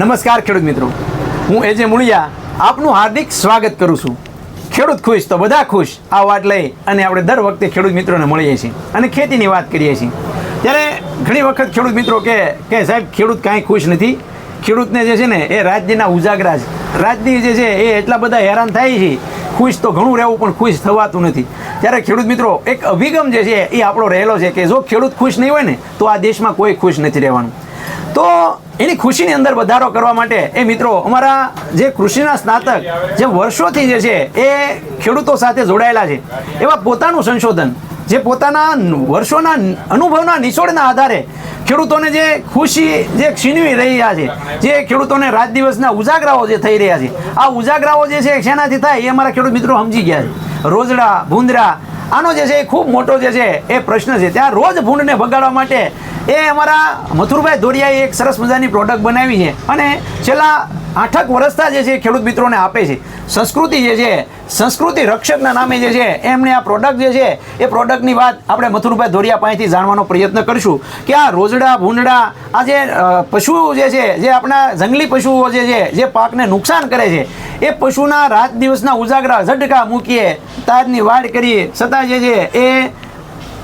નમસ્કાર ખેડૂત મિત્રો. હું એજે મુળિયા આપનું હાર્દિક સ્વાગત કરું છું. ખેડૂત ખુશ તો બધા ખુશ, આ વાત લઈ અને આપણે દર વખતે ખેડૂત મિત્રોને મળીએ છીએ અને ખેતીની વાત કરીએ છીએ. ત્યારે ઘણી વખત ખેડૂત મિત્રો કે કે સાહેબ, ખેડૂત કાંઈ ખુશ નથી? ખેડૂતને જે છે ને, એ રાજ્યના ઉજાગરા છે. રાજ્ય જે છે, એ એટલા બધા હેરાન થાય છે. ખુશ તો ઘણું રહેવું, પણ ખુશ થવાતું નથી. ત્યારે ખેડૂત મિત્રો, એક અભિગમ જે છે, એ આપણો રહેલો છે કે જો ખેડૂત ખુશ નહીં હોય ને, તો આ દેશમાં કોઈ ખુશ નથી રહેવાનું. તો એની ખુશીની અંદર વધારો કરવા માટે એ મિત્રો, અમારા જે કૃષિના સ્નાતક જે વર્ષોથી જે છે, એ ખેડૂતો સાથે જોડાયેલા છે. એવા પોતાનું સંશોધન, જે પોતાના વર્ષોના અનુભવના નિચોડના આધારે ખેડૂતોને જે ખુશી જે છીનવી રહ્યા છે, જે ખેડૂતોને રાત દિવસના ઉજાગરાઓ જે થઈ રહ્યા છે, આ ઉજાગરાઓ જે છે, શેનાથી થાય એ અમારા ખેડૂત મિત્રો સમજી ગયા છે. રોજડા, ભૂંદરા આનો જે છે એ ખૂબ મોટો જે છે એ પ્રશ્ન છે. ત્યાં રોજ ભૂંડને ભગાડવા માટે એ અમારા મથુરભાઈ દોડિયાએ એક સરસ મજાની પ્રોડક્ટ બનાવી છે. અને છેલ્લા આઠક વરસતા જે છે ખેડૂત મિત્રોને આપે છે. સંસ્કૃતિ જે છે, સંસ્કૃતિ રક્ષકના નામે જે છે, એમણે આ પ્રોડક્ટ જે છે, એ પ્રોડક્ટની વાત આપણે મથુરભાઈ દોરિયા પાસેથી જાણવાનો પ્રયત્ન કરીશું કે આ રોજડા, ભૂંડડા, આ જે પશુઓ જે છે, જે આપણા જંગલી પશુઓ જે છે, જે પાકને નુકસાન કરે છે, એ પશુના રાત દિવસના ઉજાગરા ઝટકા મૂકીએ, તાજની વાડ કરીએ, છતાં જે છે, એ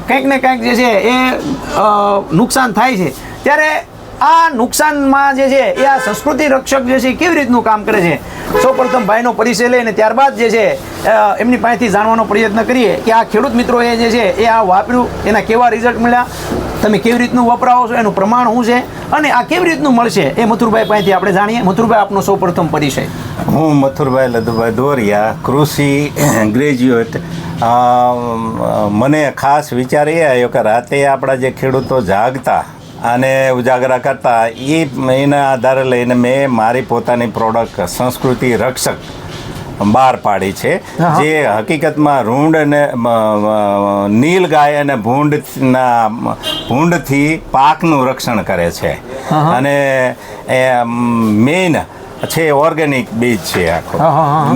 કંઈક ને કંઈક જે છે, એ નુકસાન થાય છે. ત્યારે આ નુકસાનમાં જે છે, એ આ સંસ્કૃતિ રક્ષક જે છે કેવી રીતનું કામ કરે છે? સૌપ્રથમ ભાઈનો પરિચય લઈને ત્યારબાદ જે છે એમની પાસેથી જાણવાનો પ્રયત્ન કરીએ કે આ ખેડૂત મિત્રોએ જે છે, એ આ વાપર્યું, એના કેવા રિઝલ્ટ મળ્યા? તમે કેવી રીતનું વપરાવો છો? એનું પ્રમાણ શું છે? અને આ કેવી રીતનું મળશે? એ મથુરભાઈ પાસેથી આપણે જાણીએ. મથુરભાઈ, આપનો સૌપ્રથમ પરિચય. હું મથુરભાઈ લદુભાઈ દોરિયા, કૃષિ ગ્રેજ્યુએટ મને ખાસ વિચાર એ આવ્યો કે રાતે આપણા જે ખેડૂતો જાગતા અને ઉજાગરા કરતા એ એના આધારે લઈને મેં મારી પોતાની પ્રોડક્ટ સંસ્કૃતિ રક્ષક બહાર પાડી છે. જે હકીકતમાં રૂંડ અને નીલ ગાય અને ભૂંડના ભૂંડથી પાકનું રક્ષણ કરે છે. અને મેઇન છે ઓર્ગેનિક બીજ છે આખો.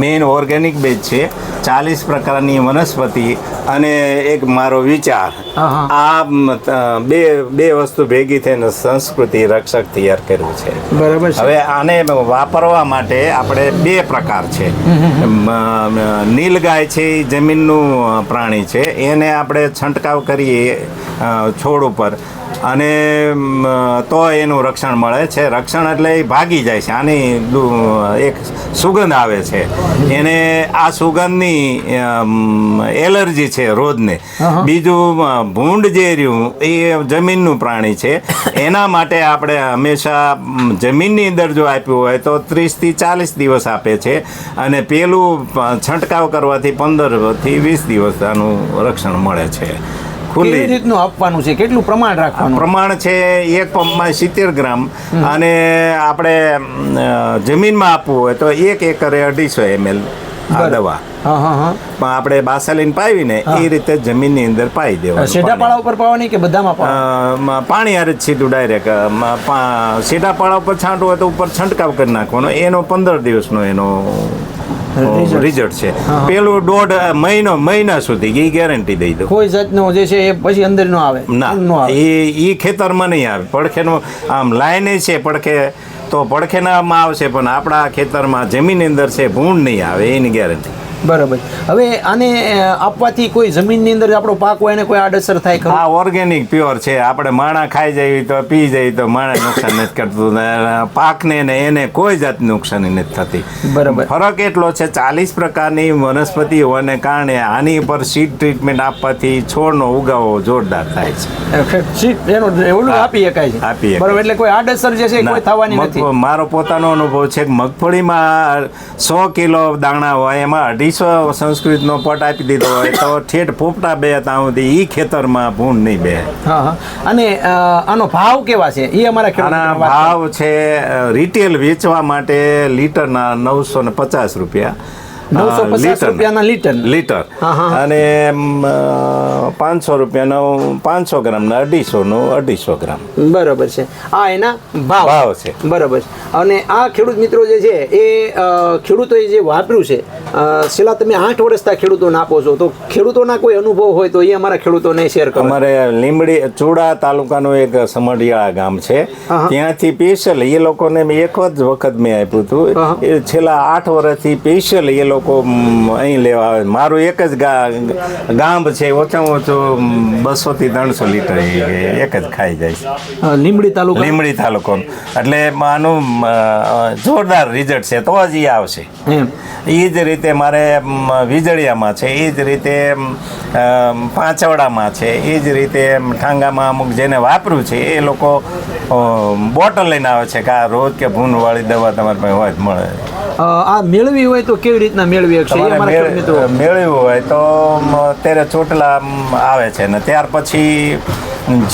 મેઇન ઓર્ગેનિક બીજ છે. ચાલીસ પ્રકારની વનસ્પતિ અને એક મારો વિચાર. આ બે બે વસ્તુ ભેગી થઈને સંસ્કૃતિ રક્ષક તૈયાર કર્યું છે. બરાબર હવે આને વાપરવા માટે આપણે બે પ્રકાર છે. નીલગાય છે એ જમીનનું પ્રાણી છે. એને આપણે છંટકાવ કરીએ છોડ ઉપર. અને તો એનું રક્ષણ મળે છે. રક્ષણ એટલે એ ભાગી જાય છે. આની એક સુગંધ આવે છે. એને આ સુગંધની એલર્જી છે રોજને. બીજું ભૂંડ જે રહ્યું એ જમીનનું પ્રાણી છે. એના માટે આપણે હંમેશા જમીનની અંદર જો આપ્યું હોય તો ત્રીસથી ચાલીસ દિવસ આપે છે. અને પેલું છંટકાવ કરવાથી પંદરથી વીસ દિવસ આનું રક્ષણ મળે છે. ખુલ્લી. રીતનું આપવાનું છે? કેટલું પ્રમાણ રાખવાનું? પ્રમાણ છે એક પંપમાં સિત્તેર ગ્રામ. અને આપણે જમીનમાં આપવું હોય તો એક એકરે અઢીસો એમએલ આ દવા. પણ આપણે બાસાલીન પાવીને એ રીતે જમીનની અંદર પાઈ દેવા સેઢા પાળા ઉપર પાવાની કે બધામાં પાણી હારે સીધું ડાયરેક્ટ સીધા પાળા ઉપર છાંટવું હોય તો ઉપર છંટકાવ કરી નાખવાનો. એનો પંદર દિવસનો એનો. રિઝલ્ટ છે. પેલું દોઢ મહિનો મહિના સુધી એ ગેરંટી દઈ દઉં. કોઈ જાતનો જે છે એ પછી અંદર નો આવે. ના એ એ ખેતરમાં નહીં આવે. પડખેનો આમ લાઈને છે પડખે તો પડખેનામાં આવશે પણ આપણા ખેતરમાં જમીન અંદર છે ભૂંડ નહીં આવે એની ગેરંટી બરાબર. હવે આને આપવાથી કોઈ જમીનની અંદર આપણો પાક હોય એને કોઈ આડઅસર થાય ખરું? આ ઓર્ગેનિક પ્યોર છે. આપણે માણા ખાઈ જઈએ તો પી જઈએ તો માણા નુકસાન નથી કરતું. પાકને ને એને કોઈ જાતનું નુકસાની નથી થતી. બરાબર. ફરક એટલો છે ચાલીસ પ્રકારની વનસ્પતિ હોવાને કારણે આની પર સીડ ટ્રીટમેન્ટ આપવાથી છોડનો ઉગાવો જોરદાર થાય છે. એનું હા, આપી શકાય છે. આપી બરાબર એટલે કોઈ આડઅસર જે છે કોઈ થવાની નથી. મારો પોતાનો અનુભવ છે મગફળીમાં સો કિલો દાણા હોય એમાં અઢીસો સંસ્કૃતનો પટ આપી દીધો હોય તો ઠેઠ પોપટા બે ત્યાં સુધી એ ખેતરમાં ભૂંડ નહીં બે. અને આનો ભાવ કેવા છે? એ અમારા આના. ભાવ છે રિટેલ વેચવા માટે લીટરના નવસો ને પચાસ રૂપિયા. નવસો પચાસ. રૂપિયાના લીટર. લીટર. અને પાંચસો રૂપિયાનો પાંચસો ગ્રામના અઢીસોનો અઢીસો ગ્રામ. બરોબર છે. આ એના ભાવ. ભાવ છે. બરોબર. છે અને આ ખેડૂત મિત્રો જે છે એ ખેડૂતોએ જે વાપર્યું છે છેલ્લા તમે આઠ વર્ષતા ખેડૂતોને આપો છો તો ખેડૂતોના કોઈ અનુભવ હોય તો એ અમારા ખેડૂતોને શેર કરો. અમારે લીમડી ચૂડા તાલુકાનું એક સમઢિયાળા ગામ છે. ત્યાંથી સ્પેશિયલ એ લોકોને મેં એક જ વખત મેં આપ્યું હતું. એ છેલ્લા આઠ વર્ષથી સ્પેશિયલ એ લોકો અહીં લેવા આવે. મારું એક જ ગામ છે ઓછામાં ઓછું બસો થી ત્રણસો લીટર એક જ ખાઈ જાય છે. લીમડી તાલુકા? લીંબડી તાલુકોનું એટલે આનું જોરદાર રિઝલ્ટ છે તો જ એ આવશે. એ જ રીતે મારે વીજળીયામાં છે એ જ રીતે પાંચવડામાં છે એ જ રીતે ઠાંગામાં અમુક જેને વાપરું છે એ લોકો બોટલ લઈને આવે છે કે આ રોજ કે ભૂનવાળી દવા તમારી પાસે હોય મળે. આ મેળવી હોય તો કેવી રીતના મેળવી શકશે? મેળવી હોય તો અત્યારે ચોટલા આવે છે ને ત્યાર પછી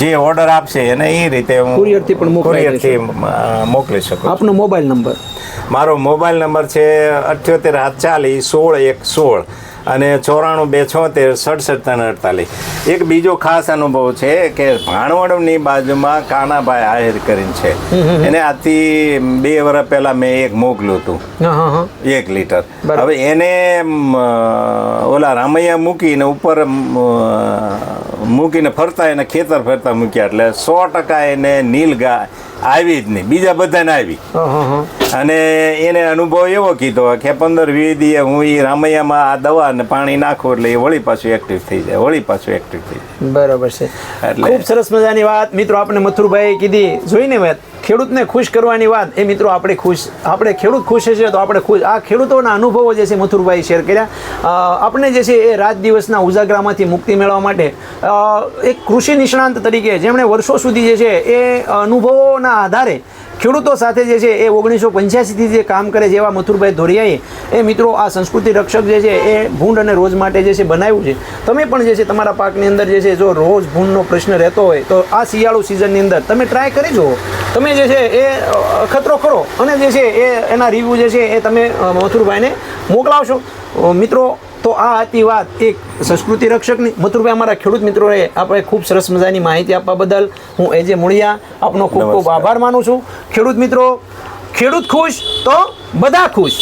જે ઓર્ડર આપશે એને એ રીતે હું કુરિયરથી પણ કુરિયરથી મોકલી શકું આપનો મોબાઈલ નંબર? મારો મોબાઈલ નંબર છે અઠ્યોતેર હાથ ચાલીસ સોળ એક સોળ. અને ચોરાણું બે છોતેર સડસઠ ત્રણ અડતાલીસ. એક બીજો ખાસ અનુભવ છે કે ભાણવડની બાજુમાં કાનાભાઈ આહિર કરીને છે. એને આથી બે વર્ષ પહેલાં મેં એક મોકલ્યું હતું. એક લીટર. હવે એને ઓલા રામૈયા મૂકીને ઉપર મૂકીને ફરતા એને ખેતર ફરતા મૂક્યા. એટલે સો ટકા એને નીલ ગાય આવી જ નહીં. બીજા બધાને આવી. અને એને અનુભવ એવો કીધો કે પંદર વીસ દીએ હું એ રામૈયામાં આ દવા ને પાણી નાખું એટલે એ વળી પાછું એક્ટિવ થઈ જાય. વળી પાછું એક્ટિવ થઈ જાય. બરાબર છે. એટલે- ખૂબ સરસ મજાની વાત મિત્રો આપણે મથુરભાઈ કીધી. જોઈને વાત ખેડૂતને ખુશ કરવાની વાત. એ મિત્રો, આપણે ખુશ, આપણે ખેડૂત ખુશ છે તો આપણે ખુશ. આ ખેડૂતોના અનુભવો જે છે મથુરભાઈ શેર કર્યા. આપણે જે છે એ રાત દિવસના ઉજાગરામાંથી મુક્તિ મેળવવા માટે એક કૃષિ નિષ્ણાંત તરીકે જેમણે વર્ષો સુધી જે છે એ અનુભવોના આધારે ખેડૂતો સાથે જે છે એ ઓગણીસો પંચ્યાસીથી જે કામ કરે છે એવા મથુરભાઈ ધોરિયાએ, એ મિત્રો આ સંસ્કૃતિ રક્ષક જે છે એ ભૂંડ અને રોજ માટે જે છે બનાવ્યું છે. તમે પણ જે છે તમારા પાકની અંદર જે છે જો રોજ ભૂંડનો પ્રશ્ન રહેતો હોય તો આ શિયાળુ સિઝનની અંદર તમે ટ્રાય કરી જુઓ. તમે જે છે એ ખતરો ખરો. અને જે છે એ એના રિવ્યૂ જે છે એ તમે મથુરભાઈને મોકલાવશો. મિત્રો તો આ હતી વાત એક સંસ્કૃતિ રક્ષકની. મથુરભાઈ અમારા ખેડૂત મિત્રોએ આપણે ખૂબ સરસ મજાની માહિતી આપવા બદલ હું એજે મૂળિયા આપનો ખૂબ ખૂબ આભાર માનું છું. ખેડૂત મિત્રો ખેડૂત ખુશ તો બધા ખુશ.